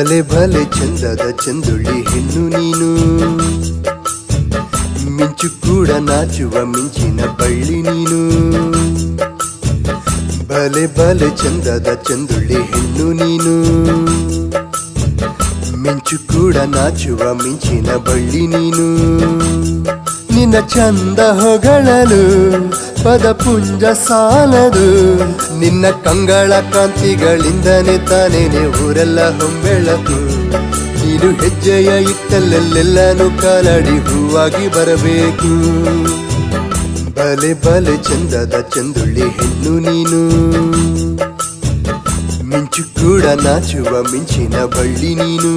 ಭಲೆ ಭಲೆ ಚಂದದ ಚಂದುಳ್ಳಿ ಹೆಣ್ಣು ನೀನು ಮಿಂಚು ಕೂಡ ನಾಚುವ ಮಿಂಚಿನ ಬಳ್ಳಿ ನೀನು ಭಲೆ ಭಲೆ ಚಂದದ ಚಂದುಳ್ಳಿ ಹೆಣ್ಣು ನೀನು ಮಿಂಚು ಕೂಡ ನಾಚುವ ಮಿಂಚಿನ ಬಳ್ಳಿ ನೀನು ನಿನ್ನ ಚಂದ ಹೊಗಳಲು ಪದಪುಂಜ ಸಾಲದು. ನಿನ್ನ ಕಂಗಳ ಕಾಂತಿಗಳಿಂದನೇ ತಾನೇನೆ ಊರೆಲ್ಲ ಹೊಂಬೆಳಕು. ನೀನು ಹೆಜ್ಜೆಯ ಇಟ್ಟಲ್ಲೆಲ್ಲೆಲ್ಲನೂ ಕಾಲಡಿ ಹೂವಾಗಿ ಬರಬೇಕು. ಬಲೆ ಬಲೆ ಚಂದದ ಚಂದುಳ್ಳಿ ಹೆಣ್ಣು ನೀನು. ಮಿಂಚು ಕೂಡ ನಾಚುವ ಮಿಂಚಿನ ಬಳ್ಳಿ ನೀನು.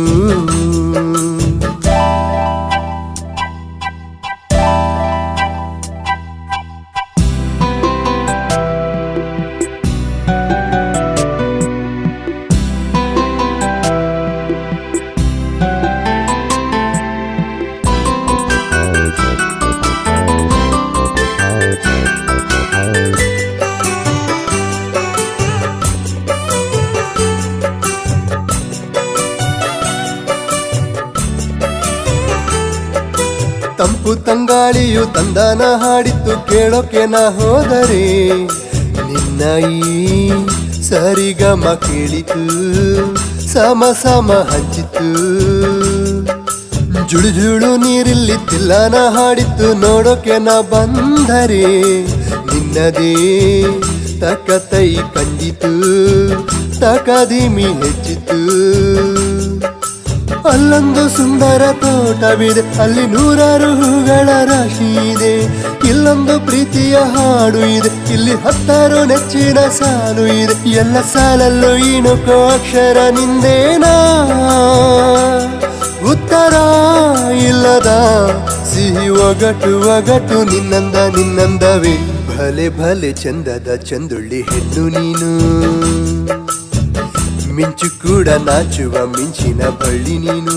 ತಂಪು ತಂಗಾಳಿಯು ತಂದನ ಹಾಡಿತ್ತು ಕೇಳೋಕೆ ನಾ ಹೋದರೆ. ನಿನ್ನ ಈ ಸರಿಗಮ ಕೇಳಿತು, ಸಮ ಸಮ ಹಂಚಿತು. ಜುಳು ಜುಳು ನೀರಿಲ್ಲಿ ತಿಲ್ಲನ ಹಾಡಿತ್ತು, ನೋಡೋಕೆ ನಾ ಬಂದರೆ. ನಿನ್ನದೇ ತಕತೈ ಕಂಡಿತು ತಕದಿಮಿ ಹೆಚ್ಚಿತು. ಅಲ್ಲೊಂದು ಸುಂದರ ತೋಟವಿದೆ, ಅಲ್ಲಿ ನೂರಾರು ಹೂಗಳ ರಾಶಿ ಇದೆ. ಇಲ್ಲೊಂದು ಪ್ರೀತಿಯ ಹಾಡು ಇದೆ, ಇಲ್ಲಿ ಹತ್ತಾರು ನೆಚ್ಚಿನ ಸಾಲು ಇದೆ. ಎಲ್ಲ ಸಾಲಲ್ಲೂ ಇಣುಕೋ ಅಕ್ಷರ ನಿಂದೇನಾ? ಉತ್ತರ ಇಲ್ಲದ ಸಿಹಿ ಒಗಟು ಒಗಟು ನಿನ್ನಂದ ನಿನ್ನಂದವೇ. ಭಲೆ ಭಲೆ ಚಂದದ ಚಂದುಳ್ಳಿ ಹೆಣ್ಣು ನೀನು. ಮಿಂಚು ಕೂಡ ನಾಚುವ ಮಿಂಚಿನ ಬಳ್ಳಿ ನೀನು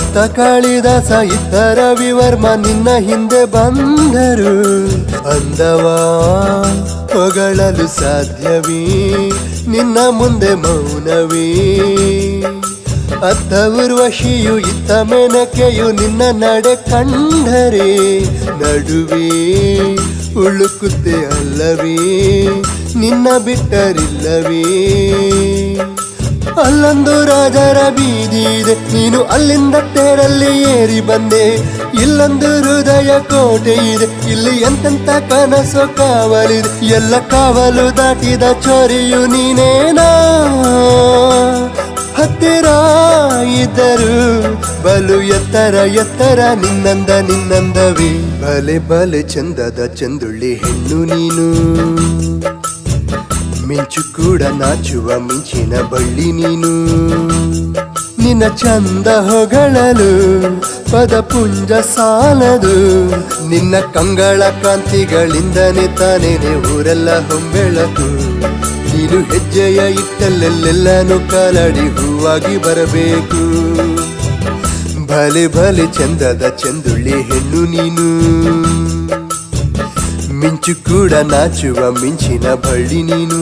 ಅತ್ತ ಕಾಳಿದಾಸ ಇತ್ತ ರವಿವರ್ಮ ನಿನ್ನ ಹಿಂದೆ ಬಂದರು. ಅಂದವಾ, ಹೊಗಳಲು ಸಾಧ್ಯವೀ? ನಿನ್ನ ಮುಂದೆ ಮೌನವೇ? ಅತ್ತ ಉರ್ವಶಿಯು ಇತ್ತ ಮೆನಕೆಯು ನಿನ್ನ ನಡೆ ಕಂಡರೆ. ನಡುವೆ, ಉಳುಕುತ್ತೆ ಅಲ್ಲವೇ? ನಿನ್ನ ಬಿಟ್ಟರಿಲ್ಲವೇ? ಅಲ್ಲೊಂದು ರಾಜರ ಬೀದಿ ಇದೆ. ನೀನು ಅಲ್ಲಿಂದ ತೇರಲ್ಲಿ ಏರಿ ಬಂದೆ. ಇಲ್ಲೊಂದು ಹೃದಯ ಕೋಟೆ ಇದೆ. ಇಲ್ಲಿ ಎಂತೆಂತ ಕನಸು ಕಾವಲಿದೆ. ಎಲ್ಲ ಕಾವಲು ದಾಟಿದ ಚೋರಿಯು ನೀನೇನಾ? ಹತ್ತಿರ ಇದ್ದರು ಬಲು ಎತ್ತರ ಎತ್ತರ, ನಿನ್ನಂದ, ನಿನ್ನಂದವೇ. ಬಲೆ ಬಲೆ ಚಂದದ ಚಂದುಳ್ಳಿ ಹೆಣ್ಣು ನೀನು. ಮಿಂಚು ಕೂಡ ನಾಚುವ ಮಿಂಚಿನ ಬಳ್ಳಿ ನೀನು. ನಿನ್ನ ಚಂದ ಹೊಗಳಲು ಪದಪುಂಜ ಸಾಲದು. ನಿನ್ನ ಕಂಗಳ ಕಾಂತಿಗಳಿಂದನೇ ತಾನೇನೆ ಊರೆಲ್ಲ ಹೊಂಬೆಳಕು. ನೀನು ಹೆಜ್ಜೆಯ ಇಟ್ಟಲ್ಲೆಲ್ಲೆಲ್ಲನೂ ಕಾಲಡಿ ಹೂವಾಗಿ ಬರಬೇಕು. ಭಲೆ ಭಲೆ ಚಂದದ ಚಂದುಳ್ಳಿ ಹೆಣ್ಣು ನೀನು. ಮಿಂಚು ಕೂಡ ನಾಚುವ ಮಿಂಚಿನ ಬಳ್ಳಿ ನೀನು